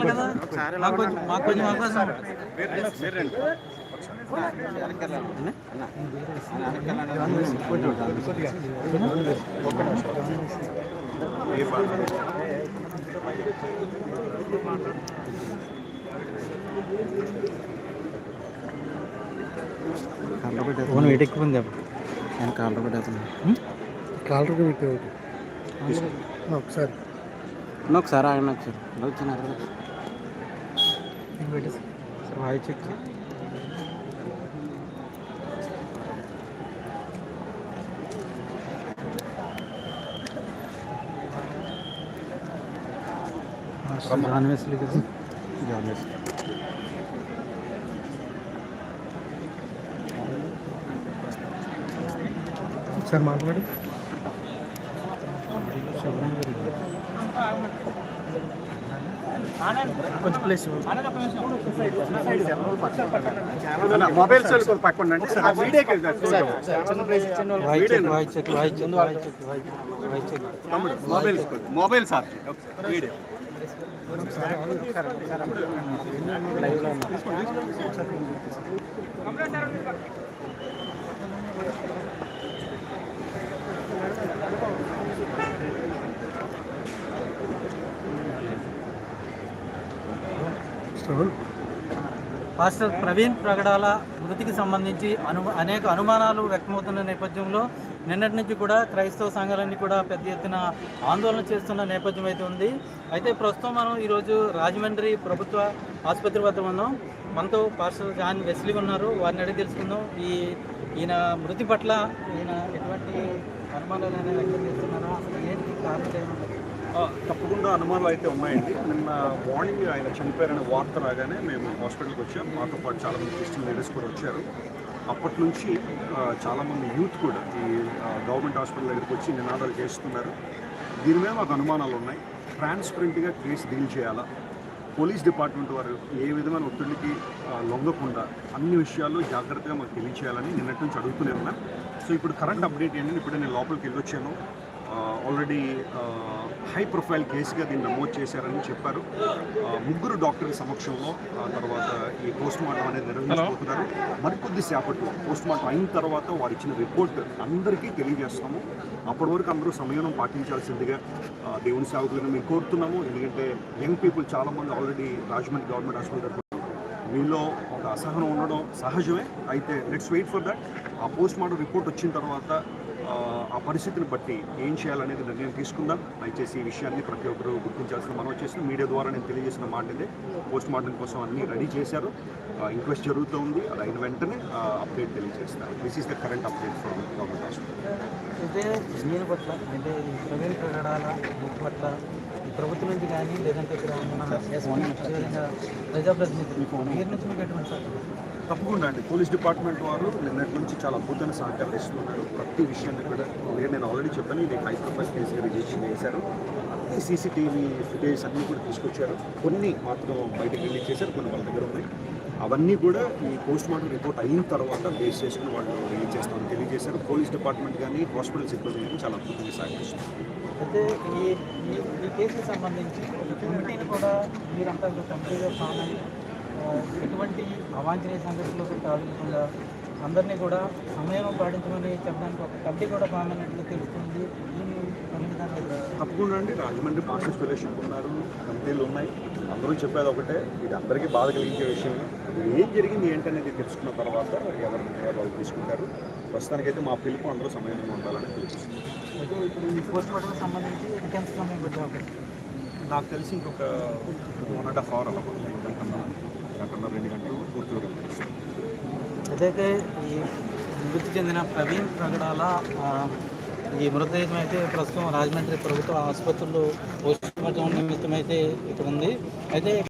వెళ్ళాలి కదా? మాకు కొంచెం మాకు కొంచెం అవకాశం ఫోన్ వేటెక్కిపోయింది నేను కాళ్ళు పెట్టేస్తాను కాలర్కి పెట్టి ఒకటి ఒకసారి. ఒకసారి ఆయన ఒకసారి వచ్చినారు సార్ వాయి చెక్ జాన్ వెస్లీ కదా ఒకసారి మాట్లాడి కొంచెం ప్లేస్ మొబైల్ సెల్ పక్కన ఉండండి. ఆ వీడియోకి చూద్దాం. పాస్టర్ ప్రవీణ్ ప్రగడాల మృతికి సంబంధించి అను అనేక అనుమానాలు వ్యక్తమవుతున్న నేపథ్యంలో నిన్నటి నుంచి కూడా క్రైస్తవ సంఘాలన్నీ కూడా పెద్ద ఎత్తున ఆందోళన చేస్తున్న నేపథ్యం అయితే ఉంది. అయితే ప్రస్తుతం మనం ఈరోజు రాజమండ్రి ప్రభుత్వ ఆసుపత్రి వద్ద ఉన్నాం. మనతో పాస్టర్ జాన్ వెస్లీ ఉన్నారు. వారిని అడిగి తెలుసుకుందాం. ఈ ఈయన మృతి పట్ల ఈయన ఎటువంటి అనుమానాలు అనేవి వ్యక్తం చేస్తున్నారా? అసలు ఏంటి కారణం? ఏమన్నా తప్పకుండా అనుమానాలు అయితే ఉన్నాయండి. నిన్న మార్నింగ్ ఆయన చనిపోయారనే వార్త రాగానే మేము హాస్పిటల్కి వచ్చాం. మాతో పాటు చాలామంది క్రిస్టియన్ లేడీస్ కూడా వచ్చారు. అప్పటి నుంచి చాలామంది యూత్ కూడా ఈ గవర్నమెంట్ హాస్పిటల్ దగ్గరికి వచ్చి నినాదాలు చేస్తున్నారు. దీని మీద మాకు అనుమానాలు ఉన్నాయి. ట్రాన్స్పరెంట్గా కేసు డీల్ చేయాలా? పోలీస్ డిపార్ట్మెంట్ వారు ఏ విధమైన ఒత్తిడికి లొంగకుండా అన్ని విషయాల్లో జాగ్రత్తగా మాకు తెలియచేయాలని నిన్నటి నుంచి అడుగుతూనే ఉన్నాను సో ఇప్పుడు కరెంట్ అప్డేట్ ఏంటంటే ఇప్పుడు నేను లోపలికి వెళ్ళొచ్చాను ఆల్రెడీ హై ప్రొఫైల్ కేసుగా దీన్ని నమోదు చేశారని చెప్పారు. ముగ్గురు డాక్టర్ల సమక్షంలో ఆ తర్వాత ఈ పోస్ట్ మార్టం అనేది నిర్వహించబోతున్నారు మరికొద్ది సేపట్లో పోస్ట్ మార్టం అయిన తర్వాత వారు ఇచ్చిన రిపోర్ట్ అందరికీ తెలియజేస్తాము. అప్పటి వరకు అందరూ సంయమనం పాటించాల్సిందిగా దేవుని సేవకులను మేము కోరుతున్నాము. ఎందుకంటే యంగ్ పీపుల్ చాలామంది ఆల్రెడీ రాజమండ్రి గవర్నమెంట్ హాస్పిటల్ వీళ్ళలో ఒక అసహనం ఉండడం సహజమే. అయితే లెట్స్ వెయిట్ ఫర్ దట్ ఆ పోస్ట్ మార్టం రిపోర్ట్ వచ్చిన తర్వాత ఆ, పరిస్థితిని బట్టి ఏం చేయాలనేది నిర్ణయం తీసుకుందాం. దయచేసి ఈ విషయాన్ని ప్రతి ఒక్కరూ గుర్తించాల్సిన మనం వచ్చేసి మీడియా ద్వారా నేను తెలియజేసిన మాట ఇదే. పోస్ట్ మార్టం కోసం అన్ని రెడీ చేశారు. ఇంక్వెస్ట్ జరుగుతూ ఉంది. అది అయిన వెంటనే అప్డేట్ తెలియజేస్తారు. This is the current update from government hospital అయితే పట్ల అంటే ప్రవీణ్ ప్రగడాల బుక్ పట్ల ఈ ప్రభుత్వం నుంచి కానీ లేదంటే ఇక్కడ మన అదేవిధంగా ప్రజాప్రతినిధులు నుంచి మీకు ఎటువంటి తప్పకుండా అండి పోలీస్ డిపార్ట్మెంట్ వారు నిన్నటి నుంచి చాలా అద్భుతమైన సహకరిస్తున్నారు ప్రతి విషయాన్ని కూడా నేను నేను ఆల్రెడీ చెప్పాను ఇది హై ప్రొఫైల్ కేసుగా రిజిస్టర్ చేశారు అన్ని సీసీటీవీ ఫుటేజ్ అన్నీ కూడా తీసుకొచ్చారు కొన్ని మాత్రం బయటకు రిలీజ్ చేశారు కొన్ని వాళ్ళ దగ్గర ఉన్నాయి అవన్నీ కూడా ఈ పోస్ట్ మార్టం రిపోర్ట్ అయిన తర్వాత బేస్ చేసుకుని వాళ్ళు రిలీజ్ చేస్తామని తెలియజేశారు పోలీస్ డిపార్ట్మెంట్ కానీ హాస్పిటల్ సిబ్బంది కానీ చాలా అద్భుతంగా సహకరిస్తున్నారు అయితే ఈ ఈ- సంబంధించి ఒక కమిటీని కూడా మీరంతా కంప్లీట్గా ఫామ్ అయ్యి ఎటువంటి అవాంఛనీయ సంఘటనలకు తాగకుండా అందరినీ కూడా సమయం పాటించమని చెప్పడానికి ఒక కమిటీ కూడా ఫామ్ అయినట్లు తెలుస్తుంది. తప్పకుండా అండి. రాజమండ్రి మాస్టర్స్ ఫెలోషిప్ ఉన్నారు. కమిటీలు ఉన్నాయి. అందరూ చెప్పేది ఒకటే. ఇది అందరికీ బాధ కలిగించే విషయం. ఏం జరిగింది ఏంటనేది తెలుసుకున్న తర్వాత ఎవరు వాళ్ళు తీసుకుంటారు. ప్రస్తుతానికైతే మా పిలుపు అందరూ సమయంలో ఉండాలని ఇప్పుడు ఈ పోస్ట్ మార్టం సంబంధించి అవకాశం నాకు తెలిసి ఇంకొక వన్ అండ్ హాఫ్ అవర్ అలా గంటన్నర రెండు గంటలు పూర్తిగా కనిపిస్తుంది. అయితే ఈ మృతి చెందిన ప్రవీణ్ ప్రగడాల ఈ మృతదేహం అయితే ప్రస్తుతం రాజమండ్రి ప్రభుత్వ ఆసుపత్రుల్లో పోస్ట్ మార్టం నిమిత్తం అయితే ఇక్కడ ఉంది అయితే